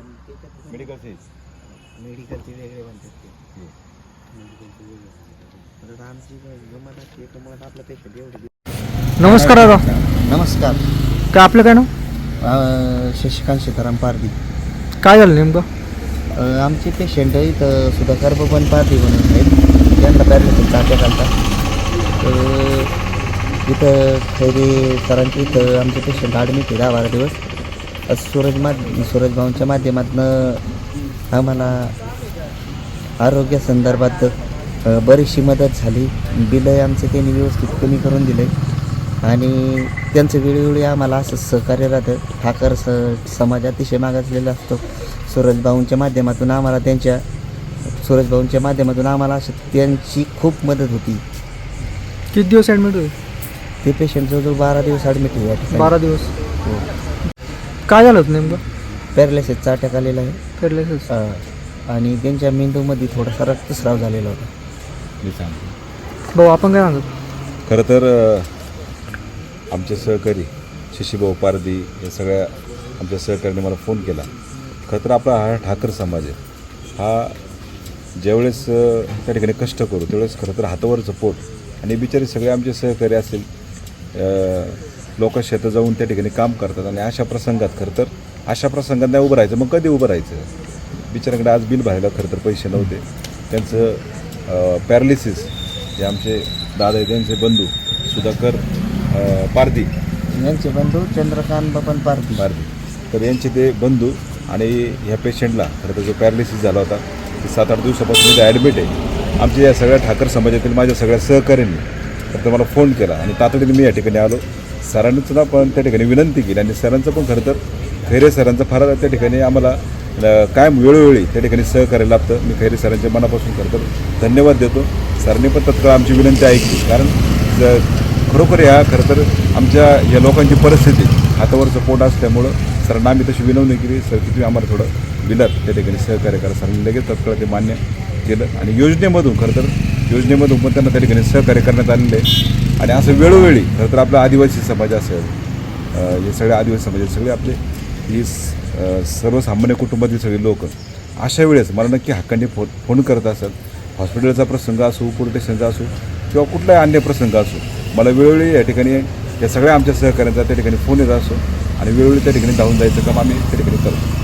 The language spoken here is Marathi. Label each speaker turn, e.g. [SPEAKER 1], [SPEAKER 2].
[SPEAKER 1] मेडिकल फीज
[SPEAKER 2] मेडिकलचे वेगळे म्हणतात ते. मेडिकलचे वेगळे म्हणतात. आता आमची काय जमात असते त्यामुळे आपलं पेशंट एवढे
[SPEAKER 3] नमस्कार दादा.
[SPEAKER 2] नमस्कार.
[SPEAKER 3] काय आपलं काय नाव?
[SPEAKER 2] शशिकांत सीताराम पारदी
[SPEAKER 3] काय झालं नेमकं?
[SPEAKER 2] आमचे पेशंट इथं सुधाकर बबन पारदी म्हणून आहेत. त्यांना पॅरलिसिस चाट्या घालतात तर इथं खैरे सरांच्या इथं आमचे पेशंट ॲडमिट आहे दहा बारा दिवस. सूरज माध सूरज भाऊंच्या माध्यमातून आम्हाला आरोग्यासंदर्भात अ, बरीचशी मदत झाली. बिलं आमचे त्यांनी व्यवस्थित कमी करून दिले. आणि त्यांचं वेळोवेळी आम्हाला असं सहकार्य राहतं. ठाकर स समाज अतिशय मागासलेला असतो. सूरज भाऊंच्या माध्यमातून आम्हाला त्यांच्या सूरज भाऊंच्या माध्यमातून आम्हाला असं त्यांची खूप मदत होती.
[SPEAKER 3] किती दिवस ॲडमिट होईल?
[SPEAKER 2] ते पेशंट जवळजवळ बारा दिवस ॲडमिट ठिकाणी.
[SPEAKER 3] बारा दिवस.
[SPEAKER 2] हो.
[SPEAKER 3] काय झालं होतं नेमकं?
[SPEAKER 2] पॅरालिसिसचा अटॅक आलेला आहे.
[SPEAKER 3] पॅरालिसिस
[SPEAKER 2] अ, आणि त्यांच्या मेंदूमध्ये थोडासा रक्तस्राव झालेला होता.
[SPEAKER 1] मी सांगतो.
[SPEAKER 3] भाऊ आपण काय सांगतो
[SPEAKER 1] खरं तर अ, आमचे सहकारी शशीभाऊ पारदी या सगळ्या आमच्या सहकार्याने मला फोन केला. खरं तर आपला हा ठाकर समाज आहे. हा ज्यावेळेस अ, त्या ठिकाणी कष्ट करू त्यावेळेस खरं तर हातावरचं पोट आणि बिचारे सगळे आमचे सहकारी असेल लोक शेतं जाऊन त्या ठिकाणी काम करतात आणि अशा प्रसंगात खरं तर अशा प्रसंगात नाही उभं राहायचं. मग कधी उभं राहायचं? बिचाऱ्याकडे आज बिल भरायला खरं तर पैसे नव्हते. त्यांचं पॅरालिसिस हे आमचे दादा त्यांचे बंधू सुधाकर पारधी.
[SPEAKER 2] यांचे बंधू चंद्रकांत बबन पारदी
[SPEAKER 1] पारधी. तर यांचे ते बंधू आणि ह्या पेशंटला खरं तर जो पॅरालिसिस झाला होता ते सात आठ दिवसापासून इथे ॲडमिट आहे. आमच्या या सगळ्या ठाकर समाजातील माझ्या सगळ्या सहकाऱ्यांनी खरं तर मला फोन केला आणि तातडीने मी या ठिकाणी आलो. सरांनी सुद्धा पण त्या ठिकाणी विनंती केली. आणि सरांचं पण खरं तर खैरे सरांचं फार त्या ठिकाणी आम्हाला कायम वेळोवेळी त्या ठिकाणी सहकार्य लाभतं. मी खैरे सरांच्या मनापासून खरं तर धन्यवाद देतो. सरांनी पण तत्काळ आमची विनंती ऐकली. कारण खरोखर ह्या खरं तर आमच्या या लोकांची परिस्थिती हातावरचं पोट असल्यामुळं सरांना आम्ही तशी विनवणी केली. सर की तुम्ही आम्हाला थोडं विलात त्या ठिकाणी सहकार्य करा. सरांनी लगेच तत्काळ ते मान्य केलं. आणि योजनेमधून खरं तर योजनेमध्ये पण त्यांना त्या ठिकाणी सहकार्य करण्यात आलेलं आहे. आणि असं वेळोवेळी खरं तर आपला आदिवासी समाज असेल हे सगळे आदिवासी समाज सगळे आपले ही सर्वसामान्य कुटुंबातील सगळे लोक अशा वेळेस मला नक्की हक्कांनी फोन फोन करत असत हॉस्पिटलचा प्रसंग असो पोलिटेशनचा असो किंवा कुठलाही अन्य प्रसंग असो मला वेळोवेळी या ठिकाणी या सगळ्या आमच्या सहकाऱ्यांचा त्या ठिकाणी फोन येत असो आणि वेळोवेळी त्या ठिकाणी धावून जायचं काम आम्ही त्या ठिकाणी करतो.